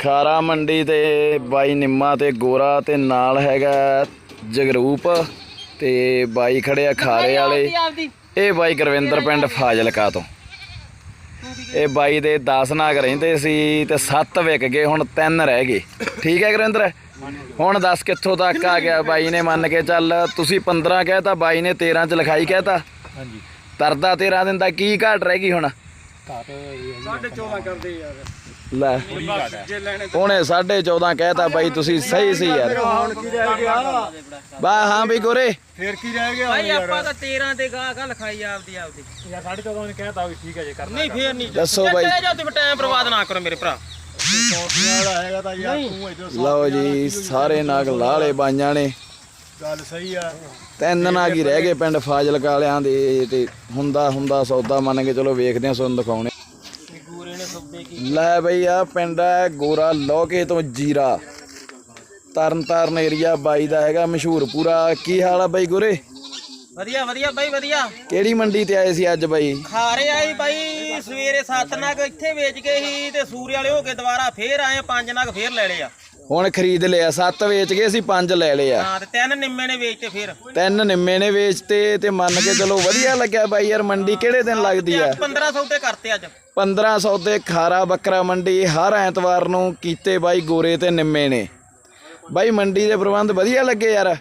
ਖਾਰਾ ਮੰਡੀ ਤੇ ਬਾਈ ਨਿੰਮਾ ਤੇ ਗੋਰਾ ਤੇ ਨਾਲ ਹੈਗਾ ਜਗਰੂਪ ਤੇ ਬਾਈ ਖੜੇ ਆ ਖਾਰੇ ਵਾਲੇ। ਇਹ ਬਾਈ ਗੁਰਵਿੰਦਰ ਪਿੰਡ ਫਾਜ਼ਿਲਕਾ ਤੋਂ। ਇਹ ਬਾਈ ਦੇ 10 ਨਾਗ ਰਹਿੰਦੇ ਸੀ ਤੇ 7 ਵਿਕ ਗਏ ਹੁਣ 3 ਰਹਿ ਗਏ। ਠੀਕ ਹੈ ਗੁਰਵਿੰਦਰ? ਹੁਣ ਦੱਸ ਕਿੱਥੋਂ ਤੱਕ ਆ ਗਿਆ ਬਾਈ ਨੇ ਮੰਨ ਕੇ ਚੱਲ ਤੁਸੀਂ 15 ਕਹਿਤਾ ਬਾਈ ਨੇ 13 ਚ ਲਿਖਾਈ ਕਹਿਤਾ। ਹਾਂਜੀ। ਤਰਦਾ 13 ਦਿਨ ਦਾ ਕੀ ਘਾਟ ਰਹਿ ਗਈ ਹੁਣ? ਘਾਟ ਸਾਢੇ 14 ਕਰਦੇ ਯਾਰ। ਲੈ। ਜੇ ਲੈਣੇ ਉਹਨੇ 14.5 ਕਹਿਤਾ ਬਾਈ ਤੁਸੀਂ ਸਹੀ ਸੀ ਯਾਰ। ਹੁਣ ਕੀ ਰਹਿ ਗਿਆ? ਬਾ ਹਾਂ ਵੀ ਗੋਰੇ। ਫੇਰ ਕੀ ਰਹਿ ਗਿਆ ਭਾਈ ਆਪਾਂ ਤਾਂ 13 ਤੇ ਗਾਹ ਗਾ ਲਿਖਾਈ ਆਪਦੀ ਆਪਦੀ। ਯਾਰ 14.5 ਨੇ ਕਹਿਤਾ ਵੀ ਠੀਕ ਹੈ ਜੇ ਕਰਨਾ ਨਹੀਂ ਫੇਰ ਨਹੀਂ। ਦੱਸੋ ਬਾਈ। ਜਾ ਤੇ ਟਾਈਮ ਬਰਬਾਦ ਨਾ ਕਰੋ ਮੇਰੇ ਭਰਾ। ਲਓ ਜੀ ਸਾਰੇ ਨਾਗ ਲਾਲੇ ਬਾਈਆਂ ਨੇ। ਗੱਲ ਸਹੀ ਆ। ਤਿੰਨ ਨਾਗ ਹੀ ਰਹਿ ਗਏ ਪਿੰਡ ਫਾਜ਼ਿਲਕਾ ਵਾਲਿਆਂ ਦੇ ਤੇ ਹੁੰਦਾ ਹੁੰਦਾ ਸੌਦਾ ਮੰਨ ਕੇ ਚਲੋ ਵੇਖਦੇ ਆ ਤੁਹਾਨੂੰ ਦਿਖਾਉਣੇ। ਨੇ ਕੀ ਲੈ ਬਈ ਆ ਪਿੰਡ ਹੈ ਗੋਰਾ ਲੋਕੇ ਤੋਂ ਜੀਰਾ। ਤਰਨ ਤਾਰਨ ਏਰੀਆ ਬਾਈ ਦਾ ਹੈਗਾ ਮਸ਼ਹੂਰ ਪੂਰਾ ਕੀ ਹਾਲ ਆ ਬਾਈ ਗੁਰੇ? ਵਧੀਆ ਵਧੀਆ ਬਾਈ ਵਧੀਆ। ਕਿਹੜੀ ਮੰਡੀ ਤੇ ਆਏ ਸੀ ਅੱਜ ਬਾਈ? ਖਾਰੇ ਆਈ ਬਾਈ ਸਵੇਰੇ 7 ਨਗ ਇੱਥੇ ਵੇਚ ਗਏ ਸੀ ਤੇ ਸੂਰੇ ਵਾਲੇ ਹੋ ਕੇ ਦੁਬਾਰਾ ਫੇਰ ਆਏ ਪੰਜ ਨਗ ਫੇਰ ਲੈ ਲਏ ਆ। ਹੁਣ ਖਰੀਦ ਲਿਆ ਸੱਤ ਵੇਚ ਗਏ ਸੀ ਪੰਜ ਲੈ ਲਏ ਆ ਹਾਂ ਤੇ ਤਿੰਨ ਨਿੰਮੇ ਨੇ ਵੇਚਤੇ ਫੇਰ। ਤਿੰਨ ਨਿੰਮੇ ਨੇ ਵੇਚਤੇ ਤੇ ਮੰਨ ਕੇ ਚਲੋ ਵਧੀਆ ਲੱਗਿਆ ਬਾਈ ਯਾਰ ਮੰਡੀ ਕਿਹੜੇ ਦਿਨ ਲੱਗਦੀ ਆ? 1500 ਤੇ ਕਰਤੇ ਅੱਜ। 1500 ਦੇ ਖਾਰਾ ਬੱਕਰਾ ਮੰਡੀ ਹਰ ਐਤਵਾਰ ਨੂੰ ਕੀਤੇ ਬਾਈ ਗੋਰੇ ਤੇ ਨਿੰਮੇ ਨੇ। ਬਾਈ ਮੰਡੀ ਦੇ ਪ੍ਰਬੰਧ ਵਧੀਆ ਲੱਗੇ ਯਾਰ?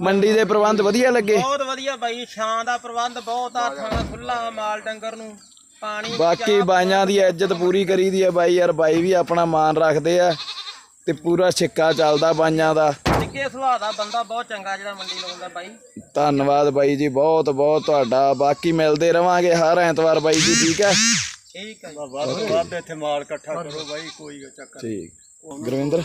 ਮੰਡੀ ਦੇ ਪ੍ਰਬੰਧ ਵਧੀਆ ਲੱਗੇ? ਬਹੁਤ ਵਧੀਆ ਬਾਈ ਛਾਂ ਦਾ ਪ੍ਰਬੰਧ ਬਹੁਤ ਆ ਥਾਂ ਖੁੱਲਾ ਮਾਲ ਡੰਗਰ ਨੂੰ ਪਾਣੀ ਬਾਕੀ ਬਾਈਆਂ ਦੀ ਇੱਜ਼ਤ ਪੂਰੀ ਕਰੀਦੀ ਆ ਬਾਈ ਯਾਰ ਬਾਈ ਵੀ ਆਪਣਾ ਮਾਨ ਰੱਖਦੇ ਆ। ਤੇ ਪੂਰਾ ਛਿੱਕਾ ਚੱਲਦਾ ਬਾਈਆਂ ਦਾ। ਨਿੱਕੇ ਸੁਭਾਅ ਦਾ ਬੰਦਾ ਬਹੁਤ ਚੰਗਾ ਜਿਹੜਾ ਮੰਡੀ ਲਾਉਂਦਾ ਬਾਈ। ਧੰਨਵਾਦ ਬਾਈ ਜੀ ਬਹੁਤ ਬਹੁਤ ਤੁਹਾਡਾ। ਬਾਕੀ ਮਿਲਦੇ ਰਵਾਂਗੇ ਹਰ ਐਤਵਾਰ ਬਾਈ ਜੀ ਠੀਕ ਹੈ? ਠੀਕ ਹੈ। ਵੱਧ ਤੋਂ ਵੱਧ ਇੱਥੇ ਮਾਲ ਇਕੱਠਾ ਕਰੋ ਬਾਈ ਕੋਈ ਚੱਕਰ ਠੀਕ। ਗੁਰਵਿੰਦਰ?